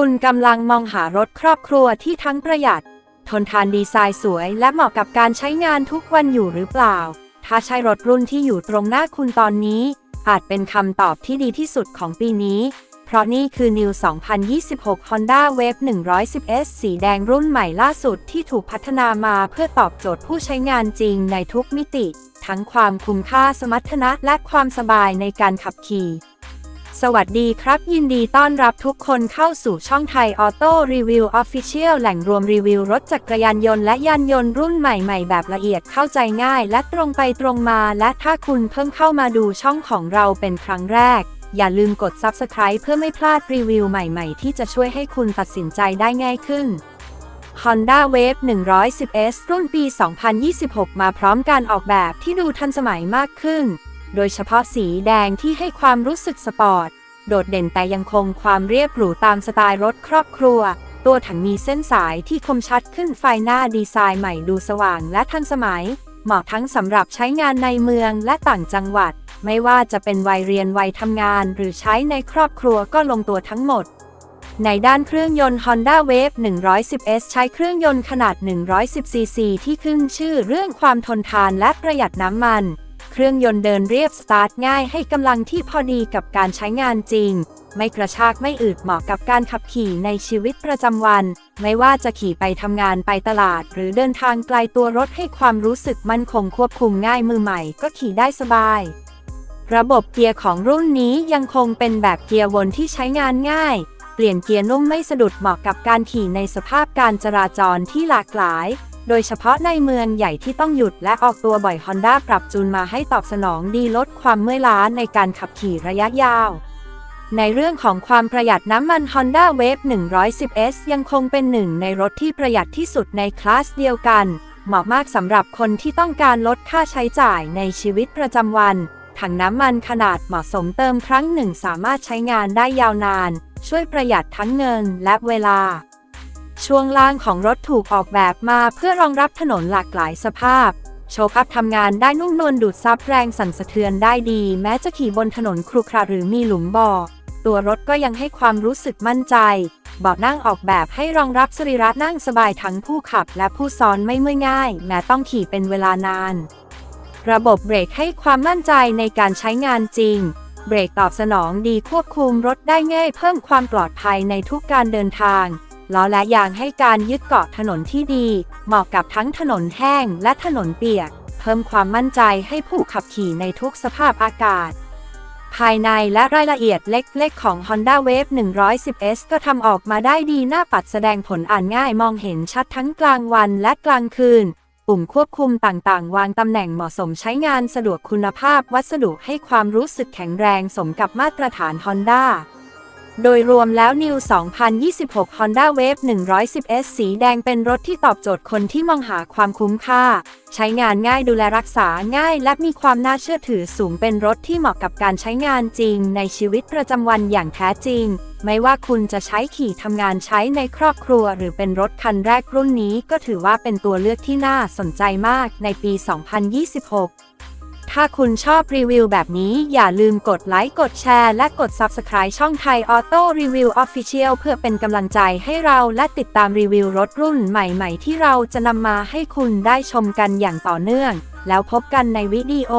คุณกำลังมองหารถครอบครัวที่ทั้งประหยัด ทนทานดีไซน์สวย และเหมาะกับการใช้งานทุกวันอยู่หรือเปล่า ถ้าใช่รถรุ่นที่อยู่ตรงหน้าคุณตอนนี้ อาจเป็นคำตอบที่ดีที่สุดของปีนี้ เพราะนี่คือ New 2026 Honda Wave 110S สีแดงรุ่นใหม่ล่าสุดที่ถูกพัฒนามาเพื่อตอบโจทย์ผู้ใช้งานจริงในทุกมิติ ทั้งความคุ้มค่าสมรรถนะและความสบายในการขับขี่ สวัสดีครับ ยินดีต้อนรับทุกคนเข้าสู่ช่องไทยออโต้รีวิวออฟฟิเชียลแหล่งรวมรีวิวรถจักรยานยนต์และยานยนต์รุ่นใหม่ๆ แบบละเอียดเข้าใจง่าย และตรงไปตรงมา และถ้าคุณเพิ่งเข้ามาดูช่องของเราเป็นครั้งแรก อย่าลืมกด Subscribe เพื่อไม่พลาดรีวิวใหม่ๆ ที่จะช่วยให้คุณตัดสินใจได้ง่ายขึ้น Honda Wave 110S รุ่นปี 2026 มาพร้อมการออกแบบที่ดูทันสมัยมากขึ้น โดยเฉพาะสีแดงที่ให้ความรู้สึกสปอร์ต โดดเด่นแต่ยังคงความเรียบหรูตามสไตล์รถครอบครัว ตัวถังมีเส้นสายที่คมชัดขึ้นไฟหน้าดีไซน์ใหม่ดูสว่างและทันสมัย เหมาะทั้งสำหรับใช้งานในเมืองและต่างจังหวัด ไม่ว่าจะเป็นวัยเรียนวัยทำงาน หรือใช้ในครอบครัวก็ลงตัวทั้งหมดในด้านเครื่องยนต์ Honda Wave 110S ใช้เครื่องยนต์ขนาด 110cc ที่ขึ้นชื่อเรื่องความทนทานและประหยัดน้ำมัน เครื่องยนต์เดินเรียบสตาร์ทง่ายให้กำลังที่พอดีกับการใช้งานจริง ไม่กระชากไม่อืดเหมาะกับการขับขี่ในชีวิตประจำวัน ไม่ว่าจะขี่ไปทำงานไปตลาด หรือเดินทางไกลตัวรถให้ความรู้สึกมั่นคงควบคุมง่ายมือใหม่ก็ขี่ได้สบายระบบเกียร์ของรุ่นนี้ยังคงเป็นแบบเกียร์วนที่ใช้งานง่าย เปลี่ยนเกียร์นุ่มไม่สะดุดเหมาะกับการขี่ในสภาพการจราจรที่หลากหลาย โดยเฉพาะในเมืองใหญ่ที่ต้องหยุดและออกตัวบ่อย Honda ปรับจูนมาให้ตอบสนองดีลดความเมื่อยล้าในการขับขี่ระยะยาว ในเรื่องของความประหยัดน้ำมัน Honda Wave 110S ยังคงเป็นหนึ่งในรถที่ประหยัดที่สุดในคลาสเดียวกัน เหมาะมากสำหรับคนที่ต้องการลดค่าใช้จ่ายในชีวิตประจำวัน ถังน้ำมันขนาดเหมาะสมเติมครั้งหนึ่งสามารถใช้งานได้ยาวนาน ช่วยประหยัดทั้งเงินและเวลา ช่วงล่างของรถถูกออกแบบมาเพื่อรองรับถนนหลากหลายสภาพ โชคอัพทำงานได้นุ่มนวลดูดซับแรงสั่นสะเทือนได้ดี แม้จะขี่บนถนนครุขระหรือมีหลุมบ่อ ตัวรถก็ยังให้ความรู้สึกมั่นใจเบาะนั่งออกแบบให้รองรับสรีระนั่งสบายทั้งผู้ขับและผู้ซ้อนไม่เมื่อยง่าย แม้ต้องขี่เป็นเวลานาน ระบบเบรกให้ความมั่นใจในการใช้งานจริง เบรกตอบสนองดีควบคุมรถได้ง่ายเพิ่มความปลอดภัยในทุกการเดินทาง ล้อและยางให้การยึดเกาะถนนที่ดี เหมาะกับทั้งถนนแห้งและถนนเปียก เพิ่มความมั่นใจให้ผู้ขับขี่ในทุกสภาพอากาศ ภายในและรายละเอียดเล็กๆ ของ Honda Wave 110S ก็ทำออกมาได้ดีหน้าปัดแสดงผลอ่านง่ายมองเห็นชัดทั้งกลางวันและกลางคืน ปุ่มควบคุมต่างๆ วางตำแหน่งเหมาะสมใช้งานสะดวกคุณภาพวัสดุให้ความรู้สึกแข็งแรงสมกับมาตรฐาน Honda โดยรวมแล้ว New 2026 Honda Wave 110S สีแดงเป็นรถที่ตอบโจทย์คนที่มองหาความคุ้มค่า ใช้งานง่ายดูแลรักษาง่าย และมีความน่าเชื่อถือสูงเป็นรถที่เหมาะกับการใช้งานจริง ในชีวิตประจำวันอย่างแท้จริง ไม่ว่าคุณจะใช้ขี่ทำงานใช้ในครอบครัว หรือเป็นรถคันแรกรุ่นนี้ ก็ถือว่าเป็นตัวเลือกที่น่าสนใจมากในปี 2026 ถ้าคุณชอบรีวิวแบบนี้อย่าลืมกดไลค์ กดแชร์ และกด Subscribe ช่องไทยออโต้รีวิวออฟฟิเชียลเพื่อเป็นกำลังใจให้เราและติดตามรีวิวรถรุ่นใหม่ ๆ ที่เราจะนำมาให้คุณได้ชมกันอย่างต่อเนื่อง แล้วพบกันในวิดีโอ